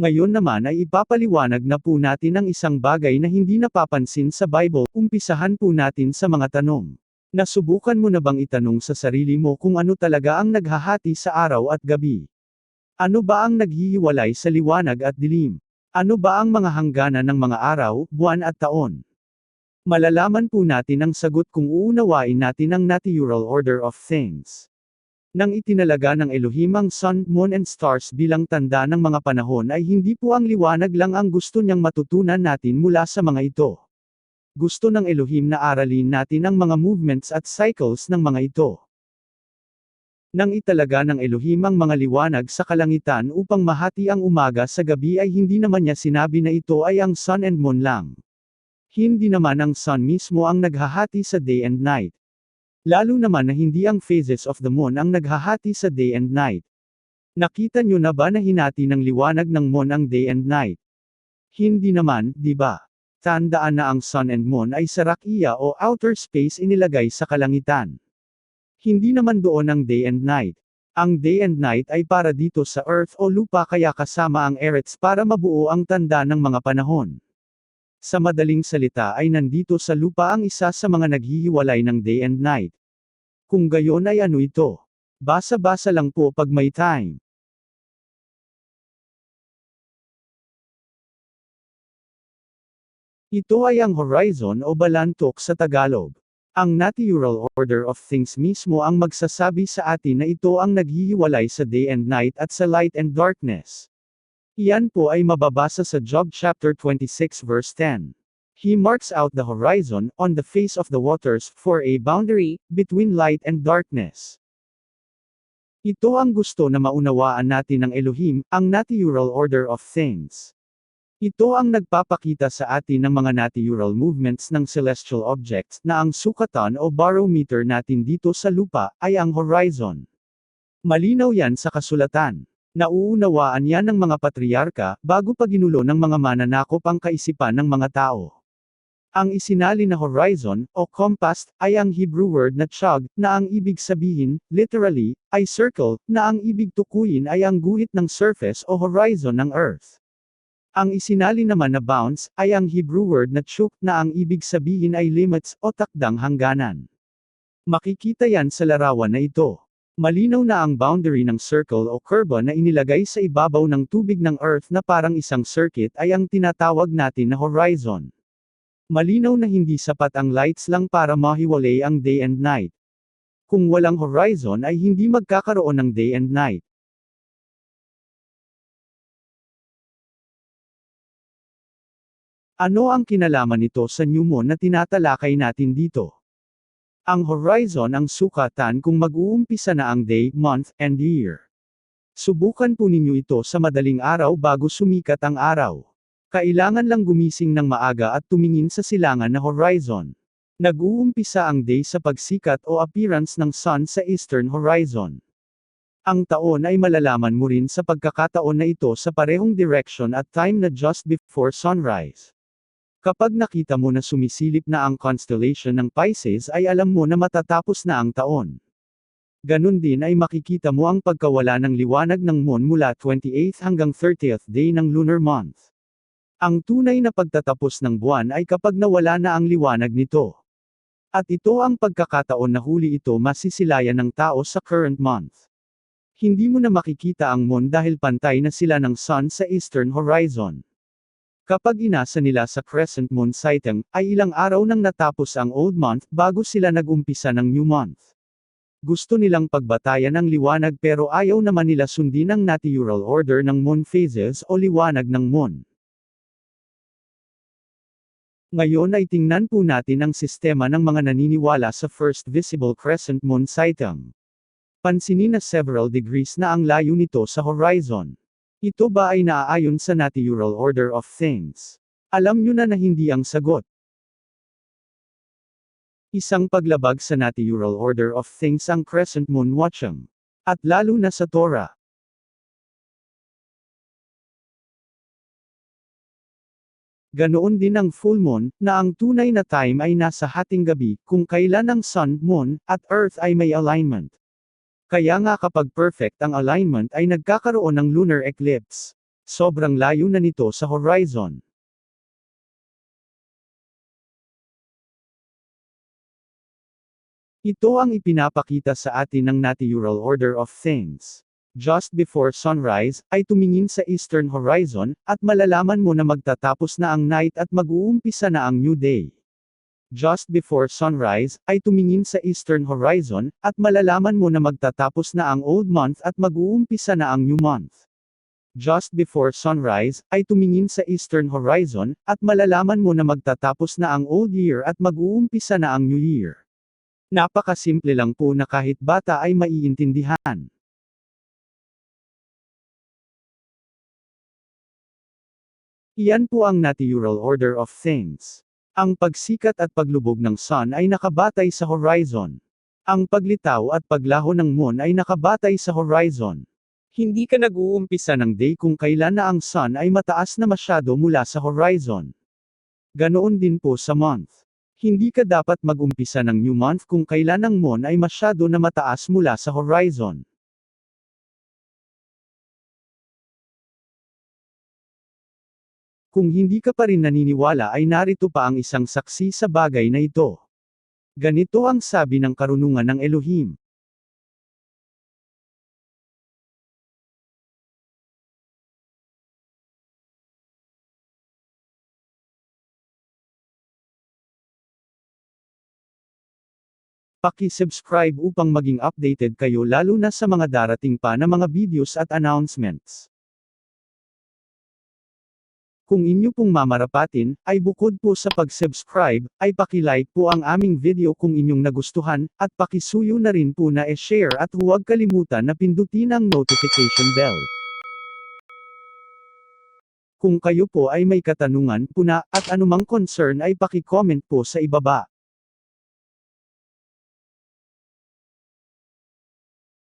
Ngayon naman ay ipapaliwanag na po natin ang isang bagay na hindi napapansin sa Bible, umpisahan po natin sa mga tanong. Nasubukan mo na bang itanong sa sarili mo kung ano talaga ang naghahati sa araw at gabi? Ano ba ang naghihiwalay sa liwanag at dilim? Ano ba ang mga hangganan ng mga araw, buwan at taon? Malalaman po natin ang sagot kung uunawain natin ang natural order of things. Nang itinalaga ng Elohim ang sun, moon and stars bilang tanda ng mga panahon ay hindi po ang liwanag lang ang gusto niyang matutunan natin mula sa mga ito. Gusto ng Elohim na aralin natin ang mga movements at cycles ng mga ito. Nang italaga ng Elohim ang mga liwanag sa kalangitan upang mahati ang umaga sa gabi ay hindi naman niya sinabi na ito ay ang sun and moon lang. Hindi naman ang sun mismo ang naghahati sa day and night. Lalo naman na hindi ang phases of the moon ang naghahati sa day and night. Nakita nyo na ba na hinati ng liwanag ng moon ang day and night? Hindi naman, di ba? Tandaan na ang sun and moon ay sa rakiya o outer space inilagay sa kalangitan. Hindi naman doon ang day and night. Ang day and night ay para dito sa earth o lupa kaya kasama ang earths para mabuo ang tanda ng mga panahon. Sa madaling salita ay nandito sa lupa ang isa sa mga naghihiwalay ng day and night. Kung gayon ay ano ito? Basa-basa lang po pag may time. Ito ay ang horizon o balantok sa Tagalog. Ang natural order of things mismo ang magsasabi sa atin na ito ang naghihiwalay sa day and night at sa light and darkness. Iyan po ay mababasa sa Job chapter 26 verse 10. He marks out the horizon, on the face of the waters, for a boundary, between light and darkness. Ito ang gusto na maunawaan natin ng Elohim, ang natural order of things. Ito ang nagpapakita sa atin ng mga natural movements ng celestial objects na ang sukatan o barometer natin dito sa lupa ay ang horizon. Malinaw yan sa kasulatan. Nauunawaan yan ng mga patriarka, bago pa ginulo ng mga mananakop ang kaisipan ng mga tao. Ang isinali na horizon, o compass, ay ang Hebrew word na chag, na ang ibig sabihin, literally, ay circle, na ang ibig tukuyin ay ang guhit ng surface o horizon ng Earth. Ang isinali naman na bounce, ay ang Hebrew word na chuk, na ang ibig sabihin ay limits, o takdang hangganan. Makikita yan sa larawan na ito. Malinaw na ang boundary ng circle o curve na inilagay sa ibabaw ng tubig ng Earth na parang isang circuit ay ang tinatawag natin na horizon. Malinaw na hindi sapat ang lights lang para mahiwalay ang day and night. Kung walang horizon ay hindi magkakaroon ng day and night. Ano ang kinalaman nito sa new moon na tinatalakay natin dito? Ang horizon ang sukatan kung mag-uumpisa na ang day, month, and year. Subukan po ninyo ito sa madaling araw bago sumikat ang araw. Kailangan lang gumising ng maaga at tumingin sa silangan na horizon. Nag-uumpisa ang day sa pagsikat o appearance ng sun sa eastern horizon. Ang taon ay malalaman mo rin sa pagkakataon na ito sa parehong direction at time na just before sunrise. Kapag nakita mo na sumisilip na ang constellation ng Pisces ay alam mo na matatapos na ang taon. Ganun din ay makikita mo ang pagkawala ng liwanag ng moon mula 28th hanggang 30th day ng lunar month. Ang tunay na pagtatapos ng buwan ay kapag nawala na ang liwanag nito. At ito ang pagkakataon na huli ito masisilayan ng tao sa current month. Hindi mo na makikita ang moon dahil pantay na sila ng sun sa eastern horizon. Kapag inasa nila sa crescent moon sighting, ay ilang araw nang natapos ang old month bago sila nag-umpisa ng new month. Gusto nilang pagbatayan ang liwanag pero ayaw naman nila sundin ang natural order ng moon phases o liwanag ng moon. Ngayon ay tingnan po natin ang sistema ng mga naniniwala sa first visible crescent moon sighting. Pansinin na several degrees na ang layo nito sa horizon. Ito ba ay naaayon sa natural order of things? Alam nyo na na hindi ang sagot. Isang paglabag sa natural order of things ang crescent moon watching. At lalo na sa Torah. Ganoon din ang full moon, na ang tunay na time ay nasa hating gabi, kung kailan ang sun, moon, at earth ay may alignment. Kaya nga kapag perfect ang alignment ay nagkakaroon ng lunar eclipse. Sobrang layo na nito sa horizon. Ito ang ipinapakita sa atin ng natural order of things. Just before sunrise, ay tumingin sa eastern horizon, at malalaman mo na magtatapos na ang night at mag-uumpisa na ang new day. Just before sunrise, ay tumingin sa eastern horizon, at malalaman mo na magtatapos na ang old month at mag-uumpisa na ang new month. Just before sunrise, ay tumingin sa eastern horizon, at malalaman mo na magtatapos na ang old year at mag-uumpisa na ang new year. Napakasimple lang po na kahit bata ay maiintindihan. Iyan po ang natural order of things. Ang pagsikat at paglubog ng sun ay nakabatay sa horizon. Ang paglitaw at paglaho ng moon ay nakabatay sa horizon. Hindi ka nag-uumpisa ng day kung kailan na ang sun ay mataas na masyado mula sa horizon. Ganoon din po sa month. Hindi ka dapat mag-umpisa ng new month kung kailan ang moon ay masyado na mataas mula sa horizon. Kung hindi ka pa rin naniniwala ay narito pa ang isang saksi sa bagay na ito. Ganito ang sabi ng karunungan ng Elohim. Paki-subscribe upang maging updated kayo lalo na sa mga darating pa na mga videos at announcements. Kung inyo pong mamarapatin, ay bukod po sa pag-subscribe, ay paki-like po ang aming video kung inyong nagustuhan, at pakisuyo na rin po na e-share at huwag kalimutan na pindutin ang notification bell. Kung kayo po ay may katanungan po na, at anumang concern ay paki-comment po sa ibaba.